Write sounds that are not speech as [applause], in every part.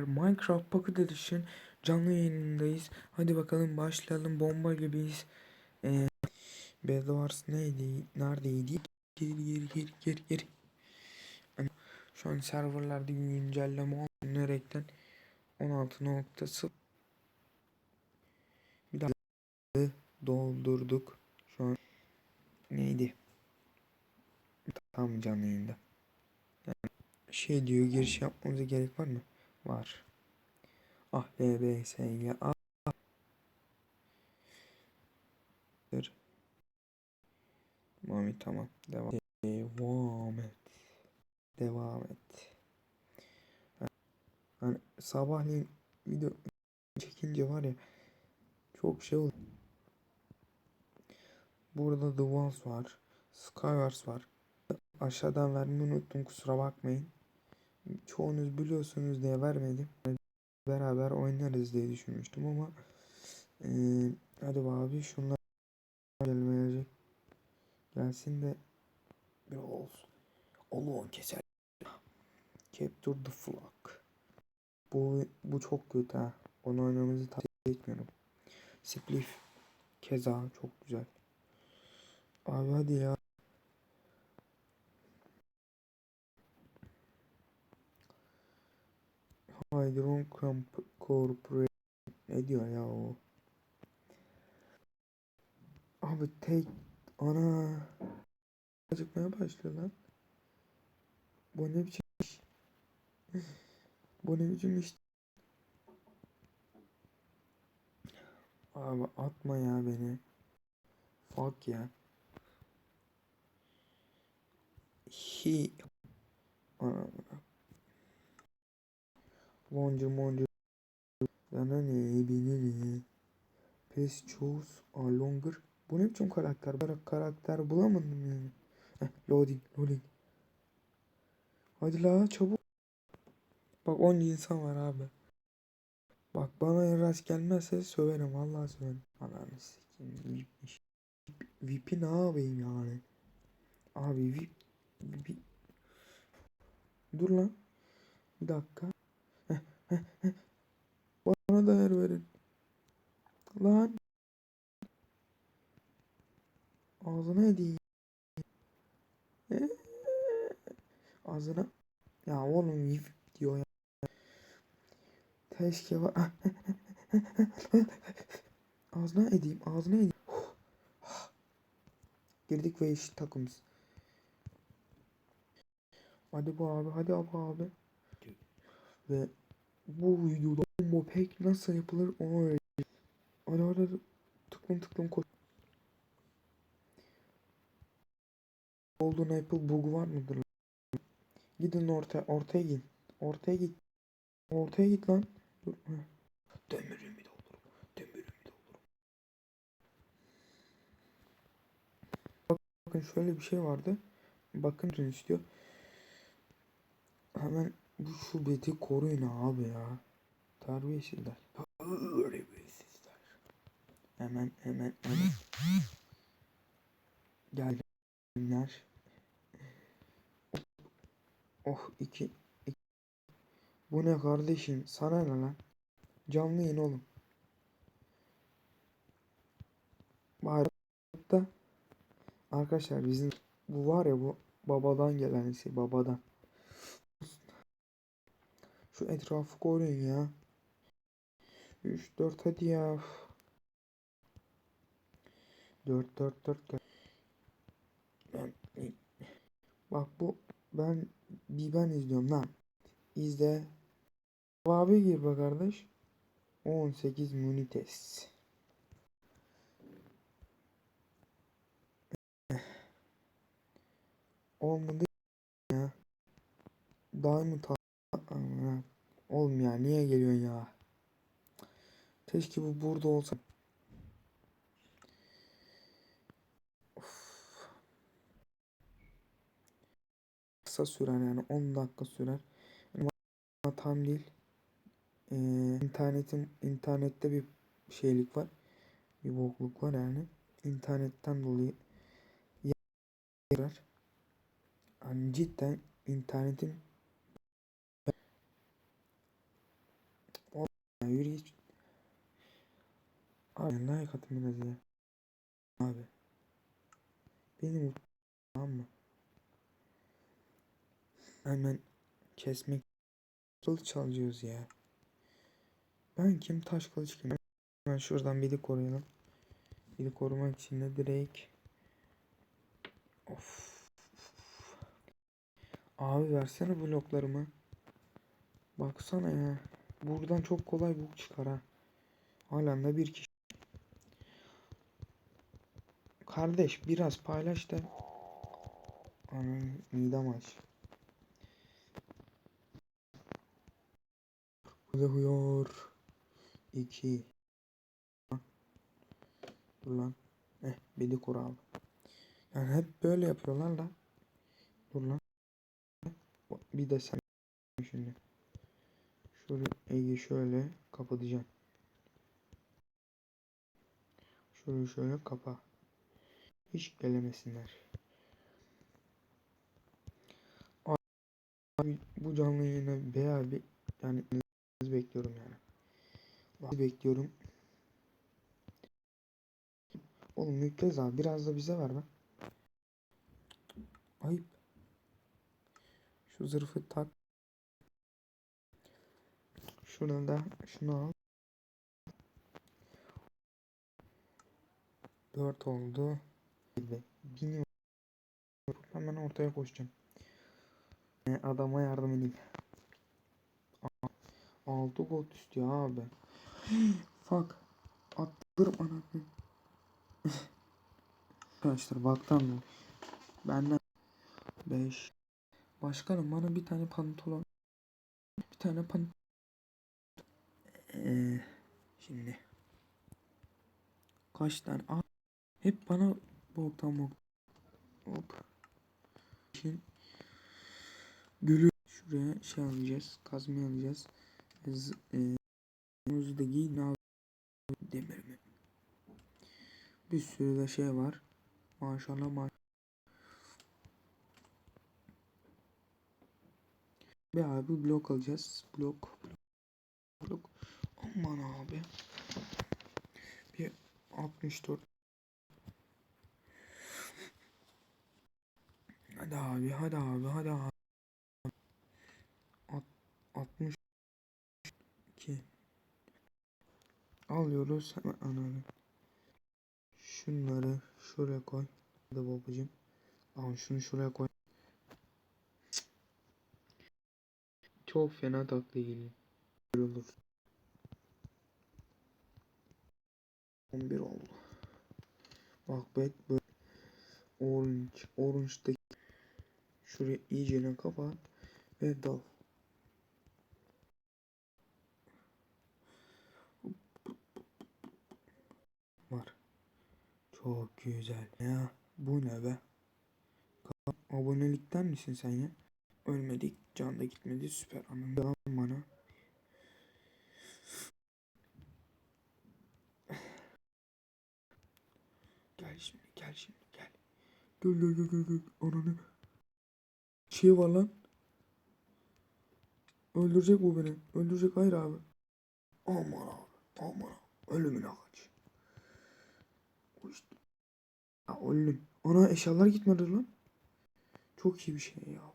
Minecraft Pocket Edition canlı yayınındayız. Hadi bakalım başlayalım. Bomba gibiyiz. Ee, Bed neydi? Neredeydi? Geri geri geri geri geri. Hani Şu an serverlarda güncelleme olaraktan 16.0 bir daha doldurduk. Şu an neydi? Tam canlı yayında. Yani şey diyor giriş yapmamıza gerek var mı? Var. Ah B B S Y A Mami tamam. Devam. Devam et. Devam et. Hani sabahleyin video çekince var ya çok şey oldu. Burada The Ones var. Skywars var. Aşağıdan vermeyi unuttum kusura bakmayın. Çoğunuz biliyorsunuz diye vermedim. Beraber oynarız diye düşünmüştüm ama eee hadi abi şunlar gelmeyecek. Gelsin de bir olsun. Oluğun keser. Capture the flag. Bu, bu çok kötü ha. Onu oynamamızı tavsiye etmiyorum. Spliff. Keza çok güzel. Abi hadi ya. Hydron Corporation. Ne diyor ya o? Abi tek ana acıkmaya başlıyor lan. Bu ne biçim iş? Bu ne biçim iş? Abi atma ya beni. Fuck ya. Hi. Ana. Longer monger. Sana ne beni ne? Pes chose a longer. Bu ne biçim karakter? Karak karakter bulamadım yani. Heh, loading loading. Hadi la çabuk. Bak 10 insan var abi. Bak bana rast gelmezse söverim vallahi söverim. Ananı sikeyim VIP'miş. VIP'i ne yapayım yani? Abi VIP, VIP. Dur lan. Bir dakika. Bana da yer verin. Lan. Ağzına edeyim. Ee, Ağzına. Ya oğlum VIP diyor ya. Keşke var. [laughs] ağzına edeyim. Ağzına edeyim. [sighs] Girdik ve eşit takımız. Hadi bu abi. Hadi bu abi. Ve bu videoda pack nasıl yapılır onu öğreteceğim. Hadi hadi hadi. Tıklım tıklım koş. Golden Apple bug var mıdır? Gidin ortaya, ortaya git. Ortaya git. Ortaya git lan. Dur. Demirimi doldur. Demirimi doldur. Bakın şöyle bir şey vardı. Bakın istiyor. Hemen bu şu beti koruyun abi ya. Terbiyesizler. Terbiyesizler. Hemen hemen hemen. Gelsinler. Oh iki, iki. Bu ne kardeşim? Sana ne lan? Canlı yayın oğlum. Bari da arkadaşlar bizim bu var ya bu babadan gelen şey babadan. Şu etrafı koruyun ya. 3 4 hadi ya. 4 4 4 ben, Bak bu ben bir ben izliyorum lan. İzle. Abi gir be kardeş. 18 munites. Olmadı ya. Diamond. Oğlum ya niye geliyorsun ya? Keşke bu burada olsa. Kısa sürer yani 10 dakika sürer. Benim hatam değil. Ee, internetin internette bir şeylik var. Bir bokluk var yani. İnternetten dolayı. Yani cidden internetin Ya yürü git. Abi like atın biraz ya. Abi. Benim tamam mı? Hemen kesmek kılıç alıyoruz ya. Ben kim taş kılıç kim? Hemen şuradan biri koruyalım. Biri korumak için de direkt Of. Abi versene bloklarımı. Baksana ya. Buradan çok kolay bug çıkar ha. Halen de bir kişi. Kardeş biraz paylaş da. Anam midem aç. Huyar. İki. Dur lan. Eh beni koru abi. Yani hep böyle yapıyorlar da. Dur lan. Bir de sen şimdi. Şöyle Ege şöyle kapatacağım. Şöyle şöyle kapa. Hiç gelemesinler. Abi bu canlı yayına bayağı bir yani bekliyorum yani. Vallahi bekliyorum. Oğlum yükleriz abi biraz da bize ver be. Ayıp. Şu zırhı tak. Şuradan da şunu al. 4 oldu. Biniyorum. Hemen ortaya koşacağım. Adama yardım edeyim. 6 gol istiyor abi. [gasps] Fuck. Attırım anasını. [laughs] Arkadaşlar baktan mı? Benden 5 Başkanım bana bir tane pantolon bir tane pan ee, şimdi. Kaç tane? Aa, hep bana boktan bok hop. Şimdi gülü. Şuraya şey alacağız kazma alacağız. Z, e, da demir mi? Bir sürü de şey var. Maşallah maşallah Bir abi blok alacağız. Blok. Blok. Aman abi. Bir 64. Hadi abi hadi abi hadi abi. At, 62. Alıyoruz hemen ananı. Şunları şuraya koy. Hadi babacım. Al şunu şuraya koy. Çok fena takla geliyor. olur. 11 oldu. Bak bet böyle orange orange'daki şuraya iyice kapat ve dal. Var. Çok güzel. Ya bu ne be? Abonelikten misin sen ya? Ölmedik. Can da gitmedi. Süper. Devam bana. Gel şimdi. Gel şimdi. Gel. Gel gel gel gel. gel. Ananı. Şey var lan. Öldürecek bu beni. Öldürecek. Hayır abi. Aman abi. Aman abi. Ölümüne kaç. İşte. Ya öldüm. Ana eşyalar gitmedi lan. Çok iyi bir şey ya.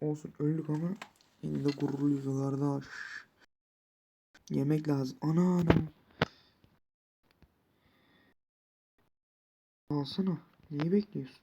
Olsun öldük ama yine de gururluyuz kardeş. Yemek lazım. Ana ana. Alsana. Neyi bekliyorsun?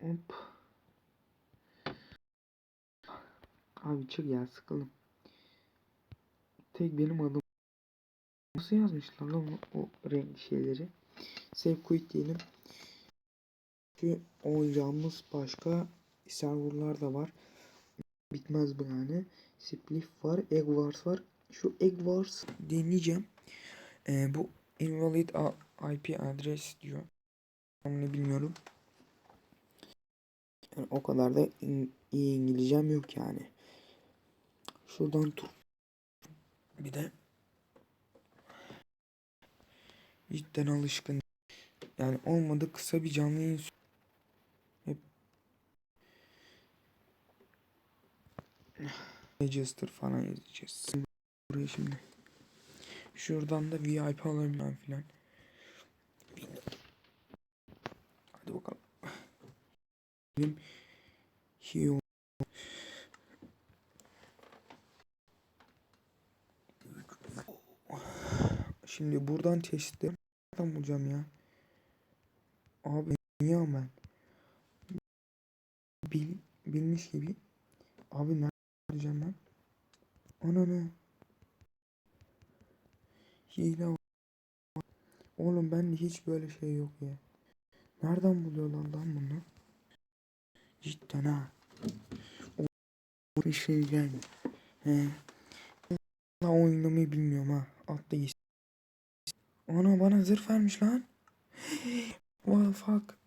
Hop. Abi çık ya sıkıldım. Tek benim adım. Nasıl yazmışlar lan o renk şeyleri? Save quit diyelim. Çünkü oynayacağımız başka serverlar da var. Bitmez bu yani. Spliff var, Egg Wars var. Şu Egg Wars deneyeceğim. Ee, bu invalid IP adres diyor. Onu bilmiyorum. Yani o kadar da in, iyi İngilizcem yok yani. Şuradan tur. Bir de cidden alışkın. Yani olmadı kısa bir canlı yayın hep Register falan yazacağız. Buraya şimdi. Şuradan da VIP alabilirim filan. Hadi bakalım. Hio Şimdi buradan çeşitli nereden bulacağım ya? Abi niye ben? Bil, bilmiş gibi. Abi nereden bulacağım ben? Ananı. Hile var. Oğlum ben hiç böyle şey yok ya. Nereden buluyorlar lan bunu? Cidden ha. O bir şey geldi. He. La oynamayı bilmiyorum ha. Atla gitsin. Ana bana zırh vermiş lan. [gasps] What the fuck.